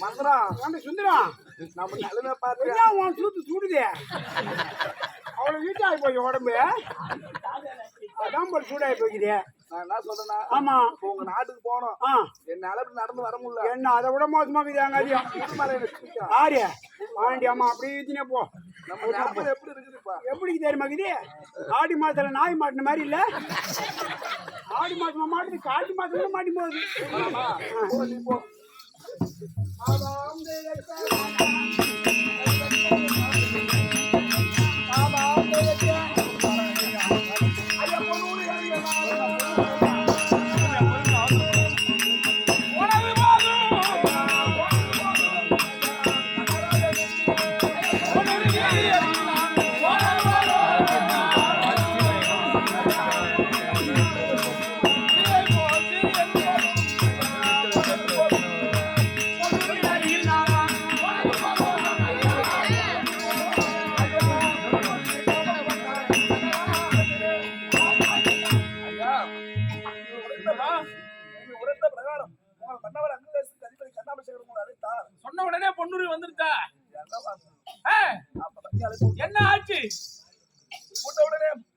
மந்திரம் ஏன்டா சுந்தரம் நம்ம நிலைமை பார்த்து என்ன உன் சூத்து சூடுதே? அவ்வளவு வீட்டாகி போய் உடம்பு. அதான் போய் சூடாகி போய்க்குதே நான் என்ன சொல்றேன்னா ஆமா. உங்க நாட்டுக்கு போனோம் என்னால இப்படி நடந்து வர முடியல. என்ன அதை விட மோசமாக்குது எங்க அதிகம் திருமலை எனக்கு பிடிக்கும். ஆரியா ஆண்டி அம்மா அப்படியே ஊத்தினே போ. எப்படி தெரியுமா இது ஆடி மாசத்துல நாய் மாட்டின மாதிரி இல்ல? ஆடி மாசமா மாட்டுது காட்டு மாசத்துல மாட்டி போகுது.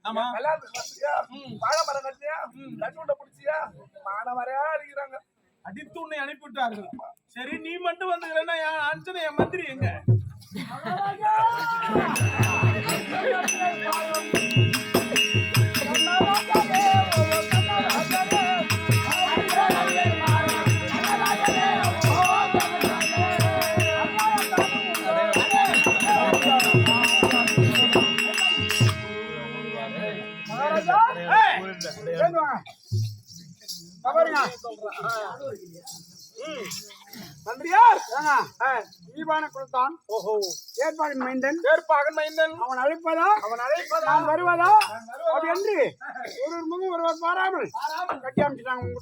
ஆமா. கல்யாணத்துக்கு வந்தியா? வாழை மரம் கட்டியா? உண்டை பிடிச்சியா? மானவரையா அடிக்கிறாங்க. அடித்து உன்னை அனுப்பிவிட்டார்கள் சரி நீ மட்டும் வந்துக்கிறேன்னா என் அஞ்சனை என் மந்திரி எங்க ஈவான குலத்தான் ஓஹோ. ஏற்பாடு மைந்தன். ஏற்பாகன் மைந்தன். அவன் அழைப்பதா? அவன் அழைப்பதா? நான் வருவதா? அப்படி என்று ஒரு ஒரு முகம் ஒருவர் பாராமல் கட்டி அமைச்சிட்டாங்க உங்க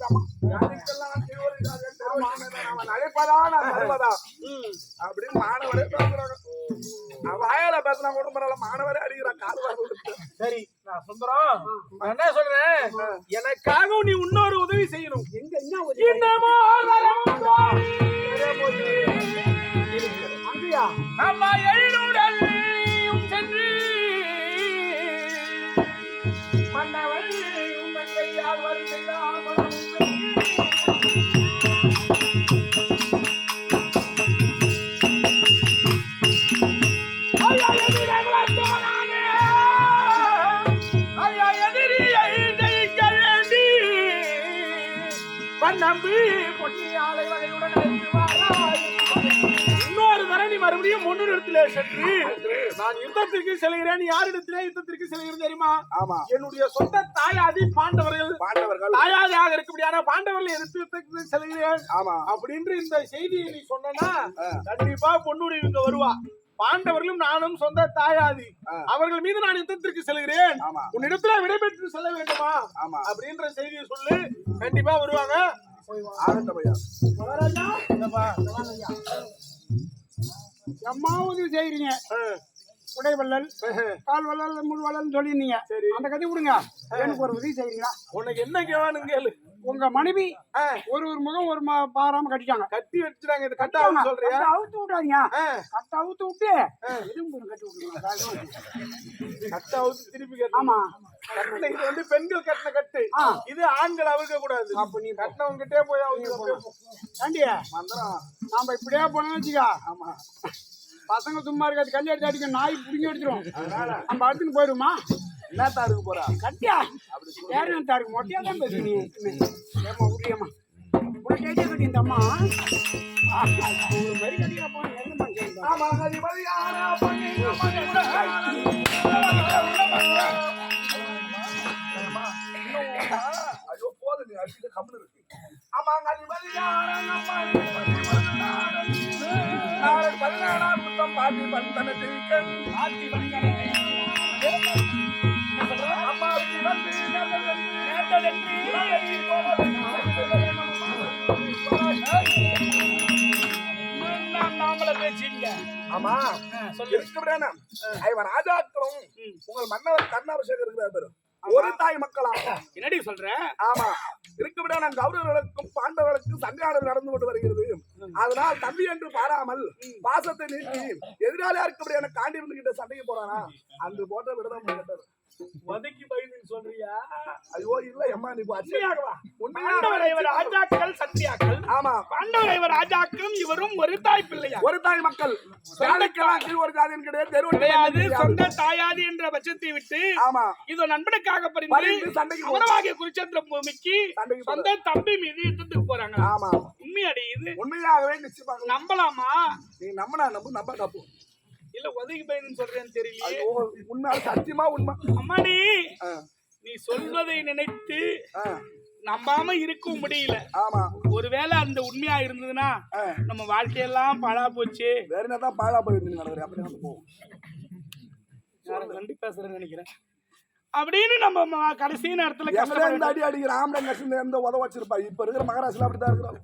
திருவருளாக அவன் அழைப்பதா? நான் வருவதா? அப்படின்னு மாணவரே பேசுறாங்க அவன் வாயால பேசினா கூட பரவாயில்ல. மாணவரே அடிக்கிறான் வாங்க சரி. நான் சுந்தரம் நான் என்ன சொல்றேன்? எனக்காக நீ இன்னொரு உதவி செய்யணும். எங்க என்ன பன்னம்பி பொன்னியாலை வகையுடன் அழைத்து வாராய். இன்னொரு தரணி மறுபடியும் முன்னிடத்திலே சென்று நான் யுத்தத்திற்கு செல்கிறேன் யாரிடத்திலே யுத்தத்திற்கு செல்கிறேன் தெரியுமா? ஆமா. என்னுடைய சொந்த தாயாதி பாண்டவர்கள். பாண்டவர்கள். தாயாதியாக இருக்கக்கூடியான பாண்டவர்கள் எதிர்த்து யுத்தத்திற்கு செல்கிறேன். ஆமா. அப்படின்ற இந்த செய்தியை நீ சொன்னா கண்டிப்பா பொன்னூர் இங்க வருவா. பாண்டவர்களும் நானும் சொந்த தாயாதி. அவர்கள் மீது நான் யுத்தத்திற்கு செல்கிறேன். உன்னிடத்துல விடைபெற்று செல்ல வேண்டுமா? ஆமா. அப்படின்ற செய்தியை சொல்லு. கண்டிப்பா வருவாங்க. ஆகட்டும் ஐயா மகாராஜா எம்மா உதவி செய்யறீங்க உடை வள்ளல் கால் வள்ளல் முள் வள்ளல் சொல்லியிருந்தீங்க. அந்த கதை விடுங்க. எனக்கு ஒரு உதவி செய்றீங்களா? உனக்கு என்ன கேவானு கேளு. உங்க மனைவி ஒரு ஒரு முகம் ஒரு பாராம கட்டிட்டாங்க. கட்டி வச்சுட்டாங்க இது கட்டாவும் சொல்றியா? கட்டை அவுத்து விட்டாங்க கட்டை அவுத்து விட்டு இதுவும் கட்டி விட்டுருங்க கட்டை அவுத்து திருப்பி கட்டு. ஆமா. இது வந்து பெண்கள் கட்டின கட்டு. இது ஆண்கள் அவுக்க கூடாது. அப்ப நீ கட்டினவங்க கிட்டே போய் அவுக்க ஆண்டி மந்திரம். நாம இப்படியே போனோம்னு வச்சுக்கா. ஆமா. பசங்க சும்மா இருக்காது. கல்லி எடுத்து அடிக்க நாய் புடிங்கி எடுத்துரும். நம்ம அடுத்துன்னு போயிடுமா என்னத்தா இருக்க போறா? கட்டியா? யாரும் தாருக்கு மொட்டையா தான் பேசு நீ. ஏமா உரியம்மா உனக்கு கேட்டே கட்டி இந்த அம்மா. ஒரு மாதிரி கட்டியா போன எல்லாம் சேர்ந்தா பதினேழாம் புத்தம் பாட்டி பந்தன திரிக்கன் பாட்டி பந்தன அம்மா வந்து ஆமா ராஜாக்களும் உங்கள் மன்னவர் கர்ணாபிஷேகம் இருக்கிறார் ஒரு தாய் மக்களா? என்னடி சொல்ற? ஆமா. இருக்கவிட நான் கௌரவர்களுக்கும் பாண்டவர்களுக்கும் சண்டையாடல் நடந்து கொண்டு வருகிறது. அதனால் தம்பி என்று பாராமல் பாசத்தை நீக்கி எதிராளியா இருக்கபடியான காண்டிவன் கிட்ட சண்டைக்கு போறானா? அன்று போட்ட விடதான் பயந்து சொல்றியா? ஐயோ இல்ல நீ இவர் ராஜாக்கள் சத்தியாக்கள் ஆமா. பாண்டவர் இவர் ராஜாக்களும் இவரும் ஒரு தாய் பிள்ளையா? ஒரு தாய் மக்கள். கீழ் ஒரு ஜாதியின் கிடையாது கிடையாது. சொந்த தாயாது என்ற பட்சத்தை விட்டு ஆமா. இதோ நண்பனுக்காக பரிந்து சண்டைக்கு குருச்சந்திர பூமிக்கு போறது. சொந்த தம்பி மீது யுத்தத்துக்கு போறாங்க. ஆமா. உண்மையடி இது? உண்மையாகவே நிச்சயமாக. நம்பலாமா? நீ நம்பினா நம்பு நம்ப தப்பு இல்ல உதவி பயன்னு சொல்றேன்னு தெரியலையே. உண்மையாக சத்தியமா உண்மை? அம்மாடி நீ சொல்வதை நினைத்து நம்பாம இருக்க முடியல. ஆமா. ஒருவேளை அந்த உண்மையா இருந்ததுன்னா. நம்ம வாழ்க்கையெல்லாம் பாழா போச்சு. வேற என்னதான் பாழா போயிட்டு அப்படி போவோம் கண்டு பேசுறேன்னு நினைக்கிறேன். அப்படின்னு நம்ம கடைசி நேரத்துல அடி அடிக்கிற ஆம்பளை கஷ்டம் எந்த உதவ வச்சிருப்பா இப்ப இருக்கிற மகாராஷ்டிரா அப்படிதான் இருக்கிறோம்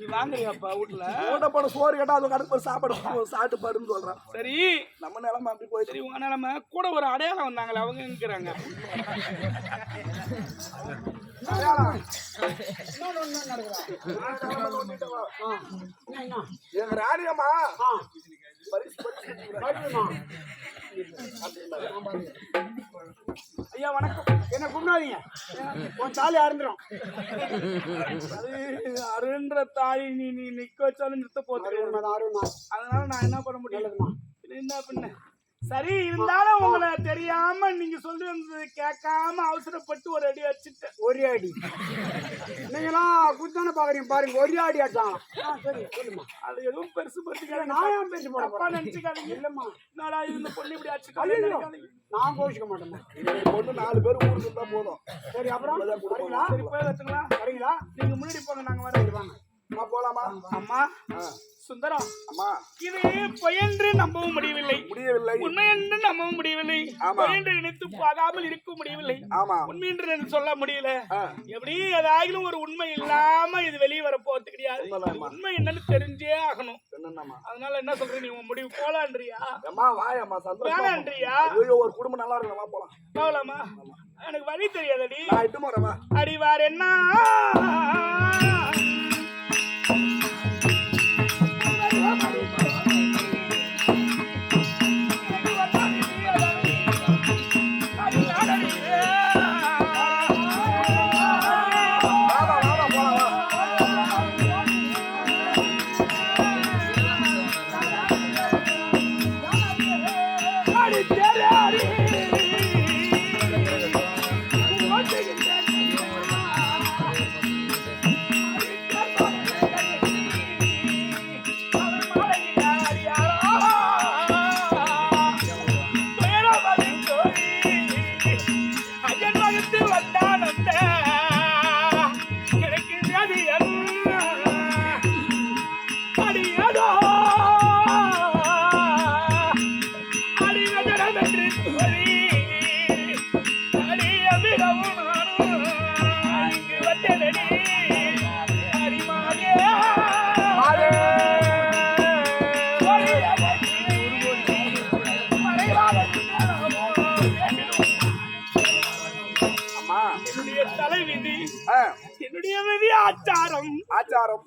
நீ வாங்குறியாப்பா வீட்டுல போட சோறு கேட்டா அது கடுப்பு சாப்பாடு சாப்பிட்டு பாருன்னு சொல்றான். சரி. நம்ம நிலைமை அப்படி போயிட்டு சரி உங்க நிலைமை. கூட ஒரு அடையாளம் வந்தாங்களே அவங்க என்ன? எங்க ராணியம்மா? ஐயா வணக்கம். என்ன கூப்பிடாதீங்க உன் தாலி அறந்துடும் அது அருன்ற தாய் நீ நீ நிக்க வச்சாலும் நிறுத்த அருமைதான் அதனால நான் என்ன பண்ண முடியல நல்லதுமா பின்ன? என்ன பண்ண சரி இருந்தாலும் உங்களை தெரியாம நீங்க சொல்லி வந்தது கேட்காம அவசரப்பட்டு ஒரு அடி வச்சுட்டேன் ஒரே அடி. நீங்களாம் குத்தான பாக்குறீங்க பாருங்க ஒரே அடி அடிச்சாங்க சரி சொல்லுமா அது எதுவும் பெருசு படுத்திக்காதீங்க. நான் ஏன் பேசி போட நினைச்சுக்காதீங்க. இல்லம்மா. என்னடா இது இந்த பொண்ணு இப்படி அடிச்சுக்காதீங்க நான் கோவிச்சுக்க மாட்டேன் பொண்ணு நாலு பேர் ஊருக்கு இருந்தா போதும். சரி அப்புறம்? வரீங்களா சரி போய் வச்சுங்களா வரீங்களா நீங்க முன்னாடி போங்க நாங்க வரோம். வாங்க. அம்மா போலாமா? அம்மா. சுந்தரம் அம்மா. இது பொய்யென்று நம்பவும் முடியவில்லை. முடியவில்லை. உண்மை என்று நம்பவும் முடியவில்லை. ஆமா. பொய் என்று நினைத்து போகாமல் இருக்க முடியவில்லை. ஆமா. உண்மை என்று சொல்ல முடியல. எப்படி? ஏதாயிலும் ஒரு உண்மை இல்லாம இது வெளியே வர போறது கிடையாது உண்மை என்னன்னு தெரிஞ்சே ஆகணும். அதனால என்ன சொல்ற நீ உன் முடிவு போலான்றியா? அம்மா வாயம்மா சந்தோஷம் வேணான்றியா? ஒரு குடும்பம் நல்லா இருக்கணுமா போலாம். போகலாமா எனக்கு வழி தெரியாதடி. போறேன் அடிவார் என்ன? ஆச்சாரம்.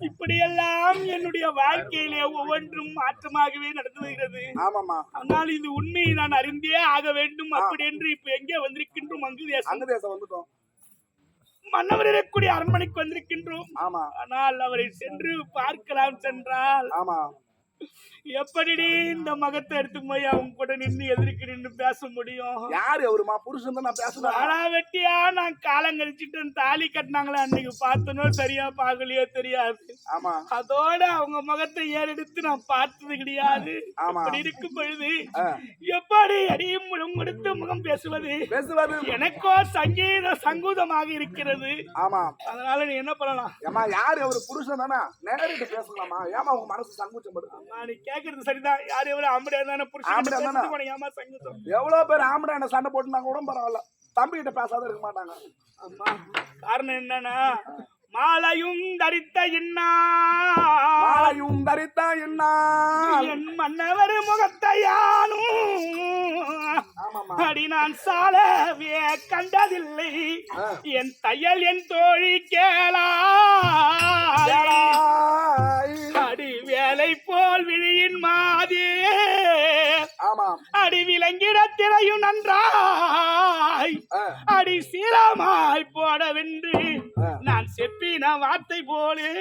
இப்படியெல்லாம் என்னுடைய வாழ்க்கையிலே ஒவ்வொன்றும் மாற்றமாகவே நடந்து வருகிறது ஆமாம்மா. ஆனால் இது உண்மையை நான் அறிந்தே ஆக வேண்டும் அப்படி என்று இப்ப எங்கே வந்திருக்கின்றோம்? அங்கு தேசம் அங்க தேசம் வந்துட்டோம். மன்னவர் இருக்கக்கூடிய அரண்மனைக்கு வந்திருக்கின்றோம். ஆமா. ஆனால் அவரை சென்று பார்க்கலாம் சென்றால் ஆமா. எப்படிடி இந்த மகத்தை எடுத்து போய் அவங்க கூட நின்று எதிர்க்கு நின்று பேச முடியும்? யாரு அவருமா? புருஷன் தான் நான் பேசுறேன். ஆனா வெட்டியா? நான் காலம் கழிச்சிட்டு தாலி கட்டினாங்களே அன்னைக்கு பார்த்தனோ சரியா பார்க்கலையோ தெரியாது. ஆமா. அதோட அவங்க முகத்தை ஏறெடுத்து நான் பார்த்தது கிடையாது. அப்படி இருக்கும் பொழுது எப்படி அடியும் முகம் கொடுத்து முகம் பேசுவது? பேசுவது. எனக்கோ சங்கீத சங்கூதமாக இருக்கிறது. ஆமா. அதனால நீ என்ன பண்ணலாம்? ஏமா யாரு அவரு? புருஷன் தானே? நேரிட்டு பேசலாமா? ஏமா உங்க மனசு சங்கூச்சம் படுது நீ கேக்குறது சரிதான். யார் எவ்வளவு ஆம்படியா தானே? புருஷன் ஏமா சங்கீதம். எவ்வளவு பேர் ஆம்பளை என்ன சண்டை போட்டுனாங்க கூட பரவாயில்ல. தம்பி கிட்ட பேசாத இருக்க மாட்டாங்க. அம்மா காரணம் என்னன்னா மாலையும் தரித்த இன்னா மாலையும் தரித்த என்ன என் மன்னவர் முகத்தையானும் அடி நான் சாலவே கண்டதில்லை. என் தையல் என் தோழி கேளா. அடி வேலை போல் விழியின் மாதே அடி விலங்கிட திரையும் நன்றாய். அடி சீலமாய் போடவென்று. நான் செப்பின வார்த்தை போலே.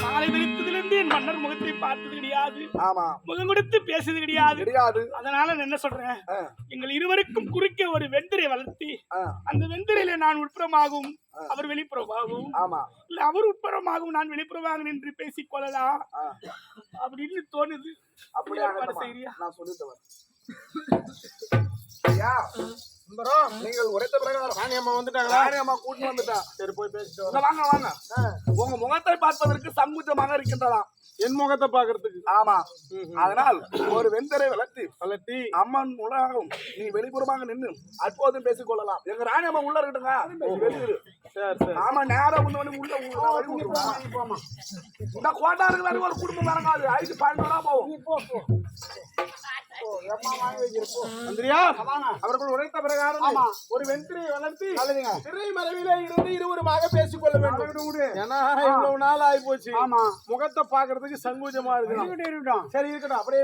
காலை விரித்ததிலிருந்து என் மன்னர் முகத்தை பார்த்தது கிடையாது. ஆமா. முகம் கொடுத்து கிடையாது. கிடையாது. அதனால நான் என்ன சொல்றேன்? எங்கள் இருவருக்கும் குறுக்கே ஒரு வெந்திரை வளர்த்தி அந்த வெந்திரையில நான் உட்புறமாகவும் அவர் வெளிப்புறமாகவும் ஆமா. இல்ல அவர் உட்புறமாகவும் நான் வெளிப்புறமாக நின்று பேசிக் கொள்ளலாம் அப்படின்னு தோணுது. அப்படியே? நான் சொல்லித்தவன் ஐயா நீங்கள் உரைத்த பிரகாரம் ராணி அம்மா வந்துட்டாங்களா? ராணி அம்மா கூட்டிட்டு வந்துட்டா. சரி போய் பேசிட்டு வாங்க வாங்க. உங்க முகத்தை பார்ப்பதற்கு சங்குச்சமாக இருக்கின்றதாம். என் முகத்தை பாக்குறதுக்கு ஆமா. அதனால் ஒரு வெந்தரை வளர்த்தி வளர்த்தி. அம்மன் உலகம் நீ வெளிப்புறமாக நின்று அப்போதும் பேசிக் கொள்ளலாம் எங்க ராணி அம்மா உள்ள இருக்கட்டுங்க வெளியிரு. சரி சரி. ஆமா நேரா உள்ள வந்து உள்ள. இந்த கோட்டாருக்கு ஒரு குடும்பம் இறங்காது ஐந்து பதினோரா போகும் அவர்கள் உரைத்த பிரகாரம் ஒரு வெற்றியை வளர்த்தி திரை மறைவிலே இருந்து இருவருமாக பேசிக்கொள்ள வேண்டும். ஏன்னா இவ்வளவு நாள் ஆகி போச்சு. முகத்தை பாக்குறதுக்கு சங்கூஜமா இருக்கு சரி இருக்கட்டும். அப்படியே